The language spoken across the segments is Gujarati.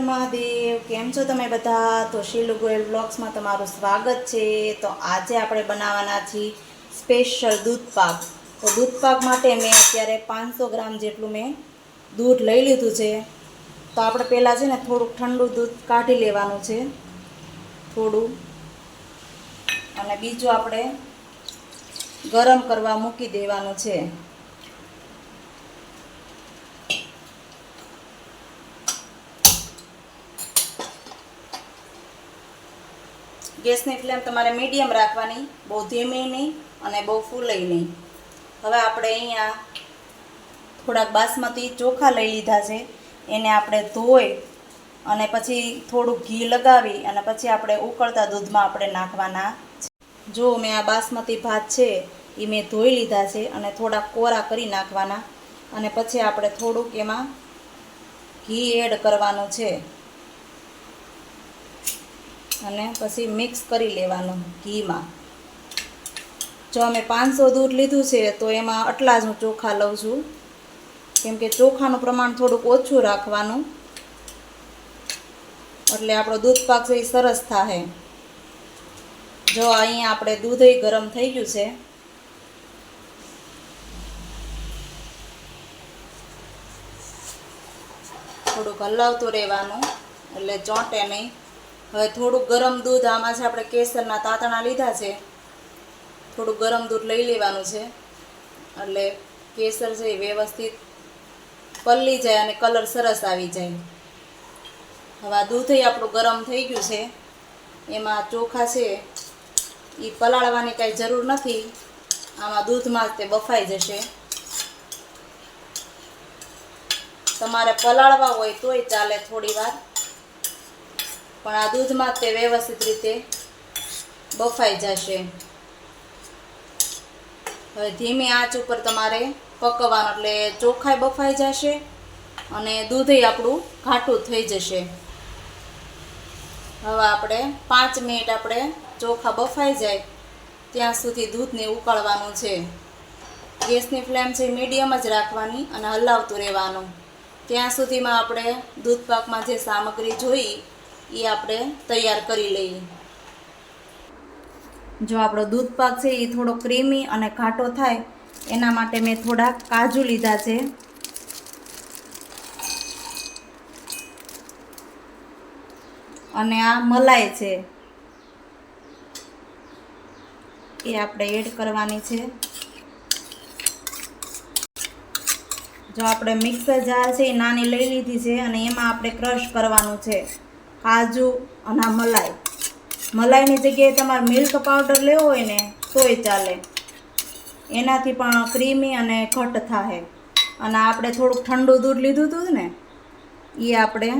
મહાદેવ, કેમ છો તમે બધા? તો શીલુ ગોયલ બ્લોગ્સમાં તમારું સ્વાગત છે. તો આજે આપણે બનાવવાના છીએ સ્પેશિયલ દૂધ પાક. તો દૂધ પાક માટે મેં અત્યારે પાંચસો ગ્રામ જેટલું મેં દૂધ લઈ લીધું છે. તો આપણે પહેલાં છે ને થોડુંક ઠંડુ દૂધ કાઢી લેવાનું છે. થોડું. અને બીજું આપણે ગરમ કરવા મૂકી દેવાનું છે. ગેસની ફ્લેમ તમારે મીડિયમ રાખવાની, બહુ ધીમી નહીં અને બહુ ફૂલઈ નહીં. હવે આપણે અહીંયા થોડાક બાસમતી ચોખા લઈ લીધા છે. એને આપણે ધોઈ અને પછી થોડુંક ઘી લગાવી અને પછી આપણે ઉકળતા દૂધમાં આપણે નાખવાના જો મેં આ બાસમતી ભાત છે એ મેં ધોઈ લીધા છે અને થોડાક કોરા કરી નાખવાના. અને પછી આપણે થોડુંક એમાં ઘી એડ કરવાનું છે. અને પછી મિક્સ કરી લેવાનું ઘીમાં. જો અમે પાંચસો દૂધ લીધું છે, તો એમાં આટલા જ હું ચોખા લઉં છું. કેમ કે ચોખાનું પ્રમાણ થોડુંક ઓછું રાખવાનું. એટલે આપણો દૂધ પાક છે એ સરસ થાય જો અહીંયા આપણે દૂધ ગરમ થઈ ગયું છે. થોડુંક હલાવતું રહેવાનું, એટલે ચોંટે નહીં. હવે થોડુંક ગરમ દૂધ, આમાં છે આપણે કેસરના તાતણા લીધા છે, થોડુંક ગરમ દૂધ લઈ લેવાનું છે. એટલે કેસર છે વ્યવસ્થિત પલળી જાય અને કલર સરસ આવી જાય. હવે આ દૂધય આપણું ગરમ થઈ ગયું છે. એમાં ચોખા છે એ પલાળવાની કાંઈ જરૂર નથી. આમાં દૂધમાં તે બફાઈ જશે. તમારે પલાળવા હોય તોય ચાલે થોડી વાર. પણ આ દૂધમાં તે વ્યવસ્થિત રીતે બફાઈ જશે. હવે ધીમી આંચ ઉપર તમારે પકવવાનું, એટલે ચોખાઈ બફાઈ જશે અને દૂધે આપણું ઘાટું થઈ જશે. હવે આપણે પાંચ મિનિટ આપણે ચોખા બફાઈ જાય, ત્યાં સુધી દૂધને ઉકાળવાનું છે. ગેસની ફ્લેમ છે મીડિયમ જ રાખવાની અને હલાવતું રહેવાનું. ત્યાં સુધીમાં આપણે દૂધ પાકમાં જે સામગ્રી જોઈ એ આપણે તૈયાર કરી લઈએ. જો આપણો દૂધ પાક છે એ થોડો ક્રીમી અને ઘાટો થાય, એના માટે મેં થોડા કાજુ લીધા છે. અને આ મલાઈ છે. એ આપણે એડ કરવાની છે. જો આપણે મિક્સર જાર છે એ નાની લઈ લીધી છે અને એમાં આપણે ક્રશ કરવાનું છે. કાજુ અને આ મલાઈ. મલાઈની જગ્યાએ તમારે મિલ્ક પાવડર લેવો હોય ને, તોય ચાલે. એનાથી પણ ક્રીમી અને ઘટ થાય અને આપણે થોડુંક ઠંડુ દૂધ લીધું હતું ને એ આપણે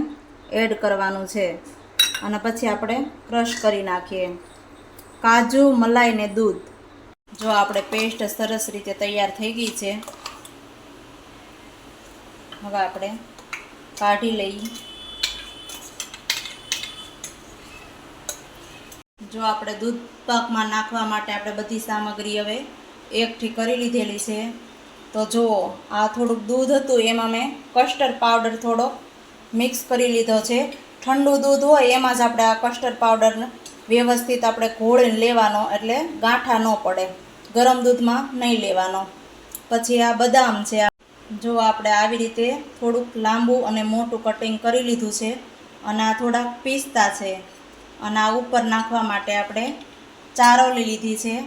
એડ કરવાનું છે. અને પછી આપણે ક્રશ કરી નાખીએ. કાજુ, મલાઈ ને દૂધ. જો આપણે પેસ્ટ સરસ રીતે તૈયાર થઈ ગઈ છે. હવે આપણે કાઢી લઈએ. જો આપણે દૂધ પાકમાં નાખવા માટે આપણે બધી સામગ્રી હવે એકઠી કરી લીધેલી છે, તો જુઓ, આ થોડુંક દૂધ હતું, એમાં મેં કસ્ટર્ડ પાવડર થોડો મિક્સ કરી લીધો છે. ઠંડુ દૂધ હોય, એમાં જ આપણે આ કસ્ટર્ડ પાવડર વ્યવસ્થિત આપણે ઘોળીને લેવાનો, એટલે ગાંઠા ન પડે, ગરમ દૂધમાં નહીં લેવાનો. પછી આ બદામ છે જો આપણે આવી રીતે થોડુંક લાંબુ અને મોટું કટિંગ કરી લીધું છે, અને આ થોડાક પિસ્તા છે. અને આ ઉપર નાખવા માટે આપણે ચારોલી લીધી છે.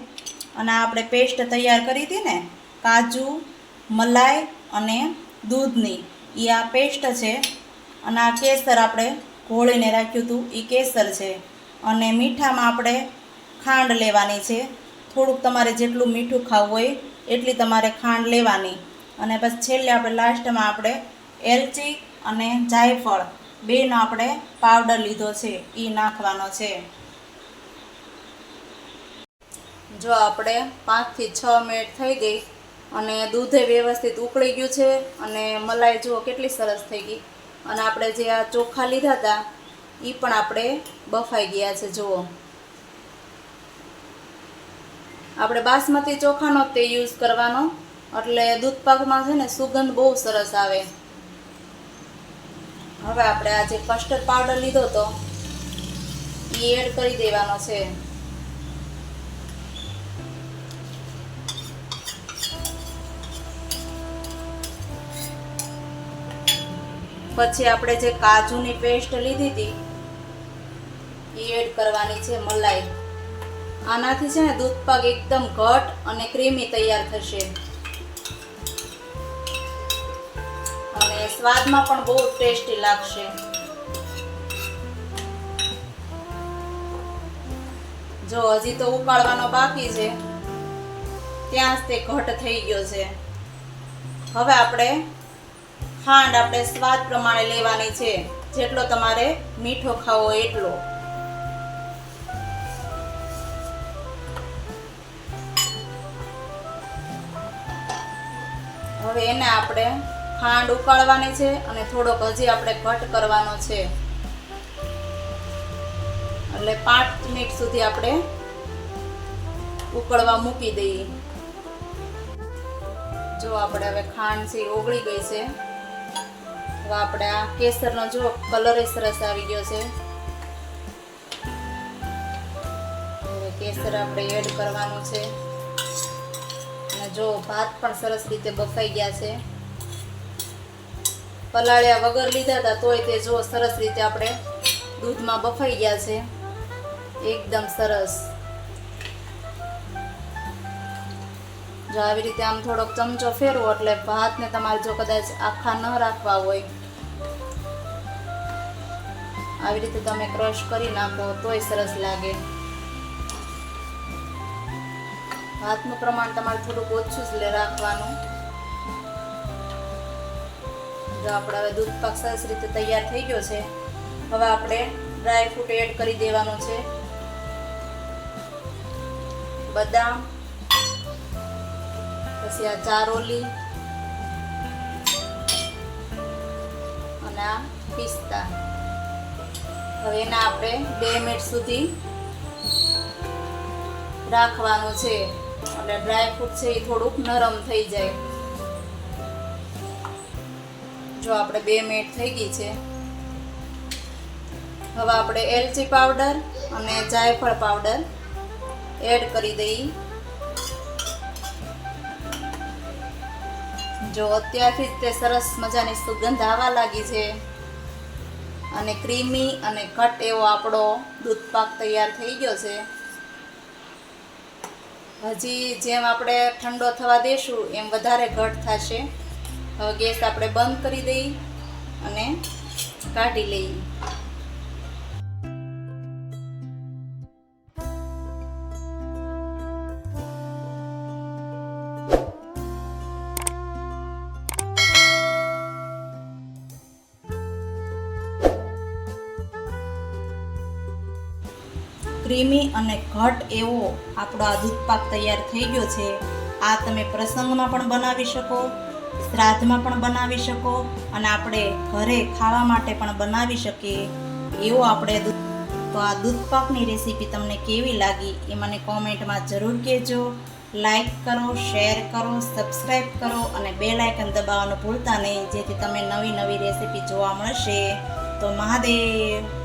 અને આપણે પેસ્ટ તૈયાર કરી હતી ને, કાજુ, મલાઈ અને દૂધની એ આ પેસ્ટ છે. અને આ કેસર આપણે ઘોળીને રાખ્યું હતું એ કેસર છે. અને મીઠામાં આપણે ખાંડ લેવાની છે. થોડુંક તમારે જેટલું મીઠું ખાવું હોય, એટલી તમારે ખાંડ લેવાની. અને પછી છેલ્લે આપણે લાસ્ટમાં આપણે એલચી અને જાયફળ બેનો આપણે પાવડર લીધો છે એ નાખવાનો છે. જો આપણે પાંચથી છ મિનિટ થઈ ગઈ અને દૂધે વ્યવસ્થિત ઉકળી ગયું છે અને મલાઈ જુઓ કેટલી સરસ થઈ ગઈ. અને આપણે જે આ ચોખા લીધા હતા એ પણ આપણે બફાઈ ગયા છે, જુઓ. આપણે બાસમતી ચોખાનો તે યુઝ કરવાનો, એટલે દૂધ પાકમાં છે ને સુગંધ બહુ સરસ આવે. હવે આપણે આ જે કસ્ટર્ડ પાવડર લીધો હતો એ એડ કરી દેવાનો છે. પછી આપણે જે કાજુની પેસ્ટ લીધી હતી એ એડ કરવાની છે મલાઈ. આનાથી છે ને દૂધ પાક એકદમ ઘટ અને ક્રીમી તૈયાર થશે. સ્વાદમાં પણ બહુ ટેસ્ટી લાગશે. જો હજી તો ઉકાળવાનો બાકી છે, ત્યાં જ તે ઘટ થઈ ગયો છે. હવે આપણે ખાંડ આપણે સ્વાદ પ્રમાણે લેવાની છે, જેટલો તમારે મીઠો ખાવો એટલો. હવે એને આપણે ખાંડ ઉકાળવાની છે અને થોડોક હજી આપણે ઘટ કરવાનો છે. એટલે પાંચ મિનિટ સુધી આપણે ઉકળવા મૂકી દઈએ. જો આપણે હવે ખાંડ છે ઓગળી ગઈ છે. હવે આપણે આ કેસરનો જો કલર એ સરસ આવી ગયો છે. કેસર આપણે એડ કરવાનું છે. અને જો ભાત પણ સરસ રીતે બફાઈ ગયા છે. પલાળ્યા વગર લીધા હતા, તોય તે જો સરસ રીતે આપણે દૂધમાં બફાઈ ગયા છે. એકદમ સરસ. જો આવી રીતે આમ થોડોક ચમચો ફેરવો, એટલે ભાતને તમારે જો કદાચ આખા ન રાખવા હોય. આવી રીતે તમે ક્રશ કરી નાખો, તોય સરસ લાગે. ભાતનું પ્રમાણ તમારે થોડુંક ઓછું જ રાખવાનું. જો આપણે હવે દૂધ પાક સરસ રીતે તૈયાર થઈ ગયો છે. હવે આપણે ડ્રાય ફ્રૂટ એડ કરી દેવાનું છે. બદામ, પછી આ ચારોલી અને આ પિસ્તા. હવે એના આપણે બે મિનિટ સુધી રાખવાનું છે. એટલે ડ્રાય ફ્રૂટ છે એ થોડુંક નરમ થઈ જાય. જો આપણે બે મિનિટ થઈ ગઈ છે. હવે આપણે એલચી પાવડર અને જાયફળ પાવડર એડ કરી દઈએ જો અત્યારથી જ તે સરસ મજાની સુગંધ આવવા લાગી છે. અને ક્રીમી અને ઘટ એવો આપણો દૂધ પાક તૈયાર થઈ ગયો છે. હજી જેમ આપણે ઠંડો થવા દેશું, એમ વધારે ઘટ થશે. હવે ગેસ આપણે બંધ કરી દઈએ અને કાઢી લઈએ. ક્રીમી અને ઘટ એવો આપણો આ દૂધપાક તૈયાર થઈ ગયો છે. આ તમે પ્રસંગમાં પણ બનાવી શકો. શ્રાદ્ધમાં પણ બનાવી શકો અને આપણે ઘરે ખાવા માટે પણ બનાવી શકીએ. એવો આપણે દૂધ તો આ દૂધ પાકની રેસીપી તમને કેવી લાગી એ મને કોમેન્ટમાં જરૂર કહેજો. લાઈક કરો, શેર કરો સબસ્ક્રાઈબ કરો અને બે લાઇકન દબાવવાનું ભૂલતા નહીં, જેથી તમે નવી નવી રેસીપી જોવા મળશે. તો મહાદેવ!